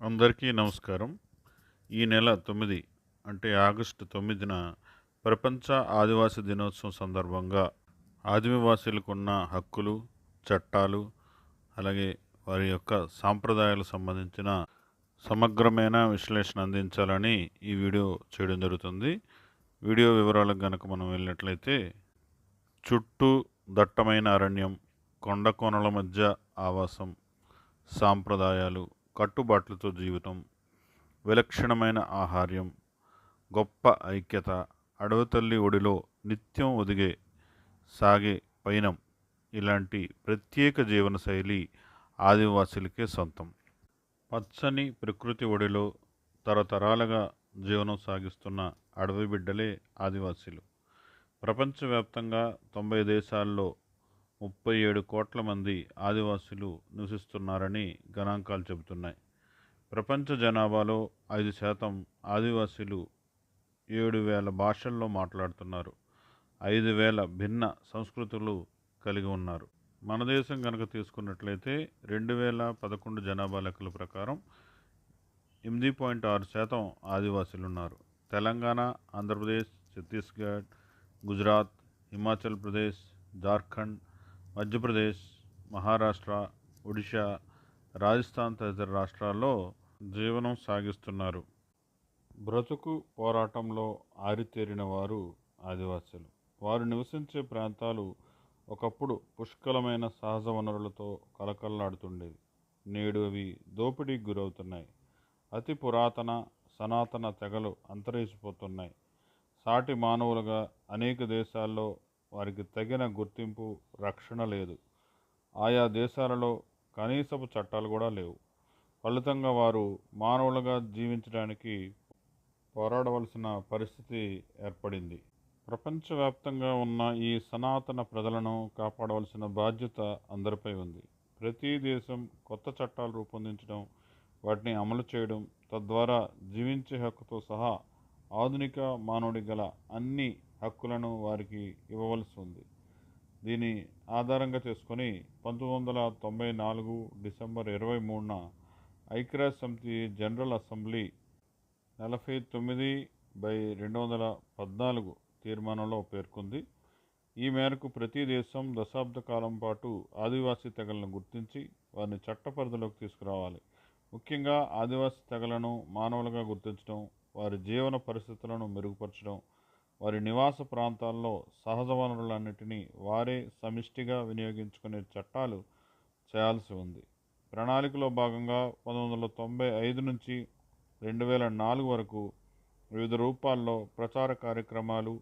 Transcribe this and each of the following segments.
అందరికీ నమస్కారం. ఈ నెల తొమ్మిది అంటే ఆగస్టు తొమ్మిదిన ప్రపంచ ఆదివాసీ దినోత్సవం సందర్భంగా ఆదివాసీలకు ఉన్న హక్కులు చట్టాలు అలాగే వారి యొక్క సాంప్రదాయాలకు సంబంధించిన సమగ్రమైన విశ్లేషణ అందించాలని ఈ వీడియో చేయడం జరుగుతుంది. వీడియో వివరాలకు కనుక మనం వెళ్ళినట్లయితే చుట్టూ దట్టమైన అరణ్యం కొండ కోనల మధ్య ఆవాసం సాంప్రదాయాలు కట్టుబాట్లతో జీవితం విలక్షణమైన ఆహార్యం గొప్ప ఐక్యత అడవి తల్లి ఒడిలో నిత్యం ఒదిగే సాగే పైనం ఇలాంటి ప్రత్యేక జీవనశైలి ఆదివాసులకే సొంతం. పచ్చని ప్రకృతి ఒడిలో తరతరాలుగా జీవనం సాగిస్తున్న అడవి బిడ్డలే ఆదివాసీలు. ప్రపంచవ్యాప్తంగా తొంభై దేశాల్లో ముప్పై ఏడు కోట్ల మంది ఆదివాసీలు నివసిస్తున్నారని గణాంకాలు చెబుతున్నాయి. ప్రపంచ జనాభాలో ఐదు శాతం ఆదివాసీలు ఏడు వేల భాషల్లో మాట్లాడుతున్నారు. ఐదు వేల భిన్న సంస్కృతులు కలిగి ఉన్నారు. మన దేశం కనుక తీసుకున్నట్లయితే రెండు వేల పదకొండు జనాభా లెక్కల ప్రకారం ఎనిమిది పాయింట్ ఆరు శాతం ఆదివాసులు ఉన్నారు తెలంగాణ ఆంధ్రప్రదేశ్ ఛత్తీస్గఢ్ గుజరాత్ హిమాచల్ ప్రదేశ్ జార్ఖండ్ మధ్యప్రదేశ్ మహారాష్ట్ర ఒడిషా రాజస్థాన్ తదితర రాష్ట్రాల్లో జీవనం సాగిస్తున్నారు. బ్రతుకు పోరాటంలో ఆరితేరిన వారు ఆదివాసులు. వారు నివసించే ప్రాంతాలు ఒకప్పుడు పుష్కలమైన సహజ వనరులతో కలకల్లాడుతుండేవి నేడు అవి దోపిడీకి గురవుతున్నాయి. అతి పురాతన సనాతన తెగలు అంతరించిపోతున్నాయి. సాటి మానవులుగా అనేక దేశాల్లో వారికి తగిన గుర్తింపు రక్షణ లేదు. ఆయా దేశాలలో కనీసపు చట్టాలు కూడా లేవు. ఫలితంగా వారు మానవులుగా జీవించడానికి పోరాడవలసిన పరిస్థితి ఏర్పడింది. ప్రపంచవ్యాప్తంగా ఉన్న ఈ సనాతన ప్రజలను కాపాడవలసిన బాధ్యత అందరిపై ఉంది. ప్రతి దేశం కొత్త చట్టాలు రూపొందించడం వాటిని అమలు చేయడం తద్వారా జీవించే హక్కుతో సహా ఆధునిక మానవుడి గల అన్ని హక్కులను వారికి ఇవ్వవలసి ఉంది. దీని ఆధారంగా చేసుకొని పంతొమ్మిది వందల తొంభై నాలుగు డిసెంబర్ ఇరవై మూడున ఐక్యరాజ్య సమితి జనరల్ అసెంబ్లీ నలభై తొమ్మిది బై రెండు వందల పద్నాలుగు తీర్మానంలో పేర్కొంది. ఈ మేరకు ప్రతి దేశం దశాబ్ద కాలం పాటు ఆదివాసీ తెగలను గుర్తించి వారిని చట్ట పరిధిలోకి తీసుకురావాలి. ముఖ్యంగా ఆదివాసీ తెగలను మానవులుగా గుర్తించడం వారి జీవన పరిస్థితులను మెరుగుపరచడం వారి నివాస ప్రాంతాల్లో సహజ వనరులన్నిటినీ వారే సమిష్టిగా వినియోగించుకునే చట్టాలు చేయాల్సి ఉంది. ప్రణాళికలో భాగంగా పంతొమ్మిది వందల తొంభై ఐదు నుంచి రెండు వేల నాలుగు వరకు వివిధ రూపాల్లో ప్రచార కార్యక్రమాలు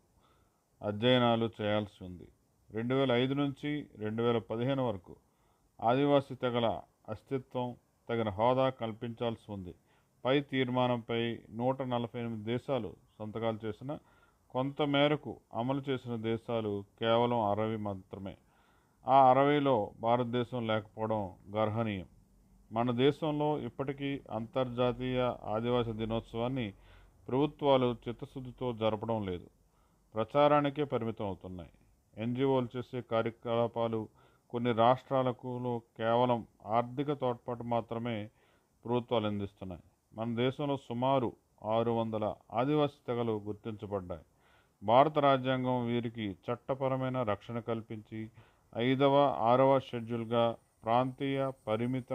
అధ్యయనాలు చేయాల్సి ఉంది. రెండు వేల ఐదు నుంచి రెండు వేల పదిహేను వరకు ఆదివాసీ తెగల అస్తిత్వం తగిన హోదా కల్పించాల్సి ఉంది. పై తీర్మానంపై నూట నలభై ఎనిమిది దేశాలు సంతకాలు చేసిన కొంత మేరకు అమలు చేసిన దేశాలు కేవలం అరవై మాత్రమే. ఆ అరవైలో భారతదేశం లేకపోవడం గర్హనీయం. మన దేశంలో ఇప్పటికీ అంతర్జాతీయ ఆదివాసీ దినోత్సవాన్ని ప్రభుత్వాలు చిత్తశుద్ధితో జరపడం లేదు. ప్రచారానికే పరిమితం అవుతున్నాయి. ఎన్జిఓలు చేసే కార్యకలాపాలు కొన్ని రాష్ట్రాలకు కేవలం ఆర్థిక తోడ్పాటు మాత్రమే ప్రభుత్వాలు అందిస్తున్నాయి. మన దేశంలో సుమారు ఆరు వందల ఆదివాసీ తెగలు గుర్తించబడ్డాయి. భారత రాజ్యాంగం వీరికి చట్టపరమైన రక్షణ కల్పించి ఐదవ ఆరవ షెడ్యూల్గా ప్రాంతీయ పరిమిత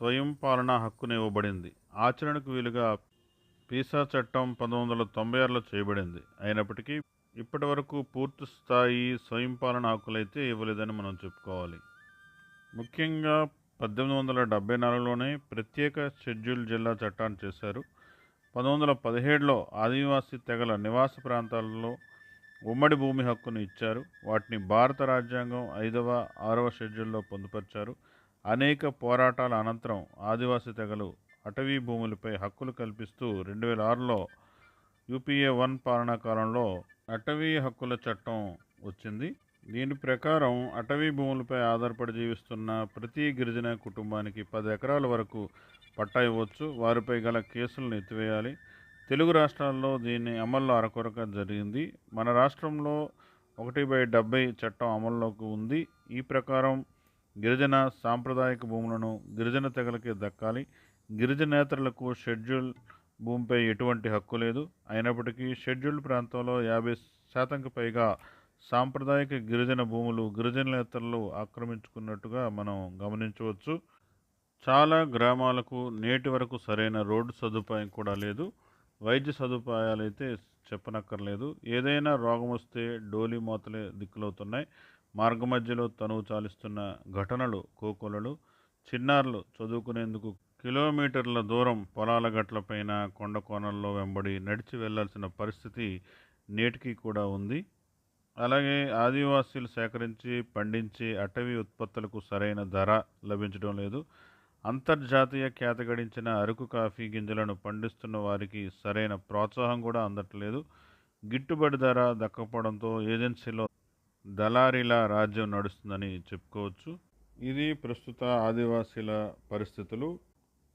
స్వయం పాలనా హక్కును ఇవ్వబడింది. ఆచరణకు వీలుగా పీసా చట్టం పంతొమ్మిది వందల తొంభై ఆరులో చేయబడింది. అయినప్పటికీ ఇప్పటి వరకు పూర్తి స్థాయి స్వయం పాలన హక్కులైతే ఇవ్వలేదని మనం చెప్పుకోవాలి. ముఖ్యంగా పద్దెనిమిది వందల డెబ్బై నాలుగులోనే ప్రత్యేక షెడ్యూల్ జిల్లా చట్టాన్ని చేశారు. పంతొమ్మిది వందల పదిహేడులో ఆదివాసీ తెగల నివాస ప్రాంతాలలో ఉమ్మడి భూమి హక్కును ఇచ్చారు. వాటిని భారత రాజ్యాంగం ఐదవ ఆరవ షెడ్యూల్లో పొందుపరిచారు. అనేక పోరాటాల అనంతరం ఆదివాసీ తెగలు అటవీ భూములపై హక్కులు కల్పిస్తూ రెండు వేల ఆరులో యూపీఏ వన్ పాలనా కాలంలో అటవీ హక్కుల చట్టం వచ్చింది. దీని ప్రకారం అటవీ భూములపై ఆధారపడి జీవిస్తున్న ప్రతి గిరిజన కుటుంబానికి పది ఎకరాల వరకు పట్టా ఇవ్వచ్చు వారిపై గల కేసులను ఎత్తివేయాలి. తెలుగు రాష్ట్రాల్లో దీన్ని అమల్లో అరకొరక జరిగింది. మన రాష్ట్రంలో ఒకటి బై డెబ్బై చట్టం అమల్లోకి ఉంది. ఈ ప్రకారం గిరిజన సాంప్రదాయక భూములను గిరిజన తెగలకే దక్కాలి. గిరిజనేతరులకు షెడ్యూల్ భూమిపై ఎటువంటి హక్కు లేదు. అయినప్పటికీ షెడ్యూల్డ్ ప్రాంతంలో యాభై శాతంకి పైగా సాంప్రదాయక గిరిజన భూములు గిరిజనేతరులు ఆక్రమించుకున్నట్టుగా మనం గమనించవచ్చు. చాలా గ్రామాలకు నేటి వరకు సరైన రోడ్డు సదుపాయం కూడా లేదు. వైద్య సదుపాయాలు అయితే చెప్పనక్కర్లేదు. ఏదైనా రోగం వస్తే డోలీ మోతలే దిక్కులవుతున్నాయి. మార్గ మధ్యలో తనువు చాలిస్తున్న ఘటనలు కోకొలలు చిన్నారులు చదువుకునేందుకు కిలోమీటర్ల దూరం పొలాల గట్లపైన కొండ కోణల్లో వెంబడి నడిచి వెళ్ళాల్సిన పరిస్థితి నేటికి కూడా ఉంది. అలాగే ఆదివాసీలు సేకరించి పండించే అటవీ ఉత్పత్తులకు సరైన ధర లభించడం లేదు. అంతర్జాతీయ ఖ్యాతి గడించిన అరకు కాఫీ గింజలను పండిస్తున్న వారికి సరైన ప్రోత్సాహం కూడా అందట్లేదు. గిట్టుబడి ధర దక్కపోవడంతో ఏజెన్సీలో దళారీల రాజ్యం నడుస్తుందని చెప్పుకోవచ్చు. ఇది ప్రస్తుత ఆదివాసీల పరిస్థితులు.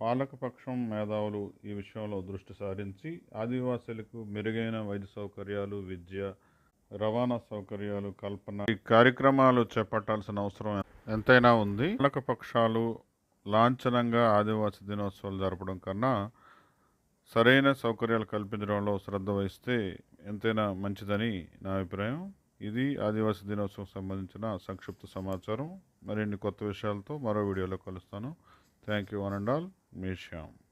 పాలకపక్షం మేధావులు ఈ విషయంలో దృష్టి సారించి ఆదివాసీలకు మెరుగైన వైద్య సౌకర్యాలు విద్య రవాణా సౌకర్యాలు కల్పన ఈ కార్యక్రమాలు చేపట్టాల్సిన అవసరం ఎంతైనా ఉంది. పాలకపక్షాలు లాంఛనంగా ఆదివాసీ దినోత్సవాలు జరపడం కన్నా సరైన సౌకర్యాలు కల్పించడంలో శ్రద్ధ వహిస్తే ఎంతైనా మంచిదని నా అభిప్రాయం. ఇది ఆదివాసీ దినోత్సవం సంబంధించిన సంక్షిప్త సమాచారం. మరిన్ని కొత్త విషయాలతో మరో వీడియోలో కలుస్తాను. Thank you one and all me Shyam